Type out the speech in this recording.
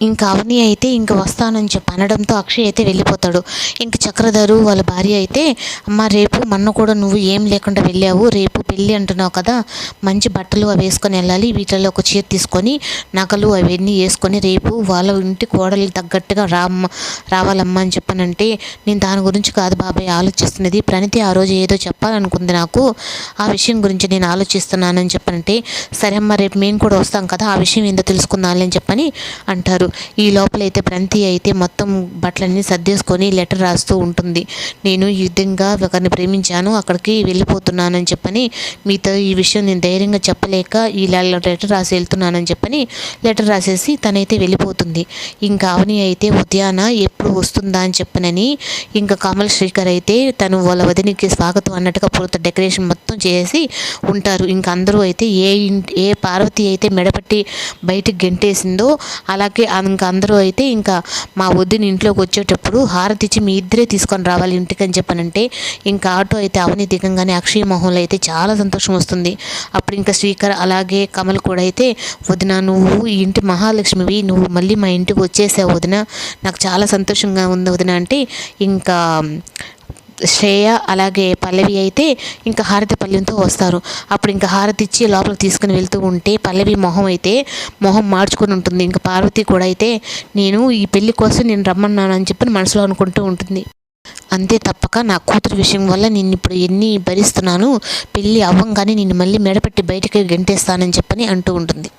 ఇంకా అవని అయితే ఇంక వస్తానని చెప్పి అనడంతో అక్షయ్ అయితే వెళ్ళిపోతాడు. ఇంక చక్రధరు వాళ్ళ భార్య అయితే అమ్మ రేపు మొన్న కూడా నువ్వు ఏం లేకుండా వెళ్ళావు రేపు పెళ్ళి అంటున్నావు కదా మంచి బట్టలు అవి వేసుకొని వెళ్ళాలి వీటిలో ఒక చీర తీసుకొని నగలు అవన్నీ వేసుకొని రేపు వాళ్ళ ఇంటి కోడలికి తగ్గట్టుగా రామ్మ రావాలమ్మా అని చెప్పానంటే నేను దాని గురించి కాదు బాబాయ్ ఆలోచిస్తున్నది. ప్రణితి ఆ రోజు ఏదో చెప్పాలనుకుంది నాకు. ఆ విషయం గురించి నేను ఆలోచిస్తున్నానని చెప్పనంటే సరే అమ్మ రేపు మేము కూడా వస్తాం కదా ఆ విషయం ఏందో తెలుసుకుందాం అని చెప్పని అంటారు. ఈ లోపలైతే ప్రంతి అయితే మొత్తం బట్టలన్నీ సర్దేసుకొని లెటర్ రాస్తూ ఉంటుంది. నేను ఈ విధంగా ఒకరిని ప్రేమించాను అక్కడికి వెళ్ళిపోతున్నానని చెప్పని మీతో ఈ విషయం నేను ధైర్యంగా చెప్పలేక ఈ లెటర్ రాసి వెళ్తున్నానని చెప్పని లెటర్ రాసేసి తనైతే వెళ్ళిపోతుంది. ఇంకా అవని అయితే ఉద్యాన ఎప్పుడు వస్తుందా అని చెప్పనని ఇంకా కమల్ శ్రీకర్ అయితే తను వాళ్ళ వదినికి స్వాగతం అన్నట్టుగా పూర్త డెకరేషన్ మొత్తం చేసి ఉంటారు. ఇంకా అందరూ అయితే ఏ ఏ పార్వతి అయితే మెడపట్టి బయటికి గెంటేసిందో అలాగే ఇంకా అందరూ అయితే ఇంకా మా వద్దుని ఇంట్లోకి వచ్చేటప్పుడు హారతి ఇచ్చి మీ ఇద్దరే తీసుకొని రావాలి ఇంటికి అని చెప్పనంటే ఇంకా ఆటో అయితే అవని దిగంగానే అక్షయ మొహంలో అయితే చాలా సంతోషం వస్తుంది. అప్పుడు ఇంకా శ్రీకర్ అలాగే కమల్ కూడా అయితే వదిన నువ్వు ఈ ఇంటి మహాలక్ష్మివి నువ్వు మళ్ళీ మా ఇంటికి వచ్చేసావు వదిన. నాకు చాలా సంతోషంగా ఉంది వదిన అంటే ఇంకా శ్రేయ అలాగే పల్లవి అయితే ఇంకా హారతి పల్లెంతో వస్తారు. అప్పుడు ఇంకా హారతి ఇచ్చి లోపలికి తీసుకుని వెళ్తూ ఉంటే పల్లవి మొహం అయితే మొహం మార్చుకొని ఉంటుంది. ఇంకా పార్వతి కూడా అయితే నేను ఈ పెళ్ళి కోసం నేను రమ్మన్నాను అని చెప్పి మనసులో అనుకుంటూ ఉంటుంది. అంతే తప్పక నా కూతురు విషయం వల్ల నేను ఇప్పుడు ఎన్ని భరిస్తున్నాను పెళ్ళి అవ్వంగానే నిన్ను మళ్ళీ మెడపెట్టి బయటకి గెంటేస్తానని చెప్పని అంటూ ఉంటుంది.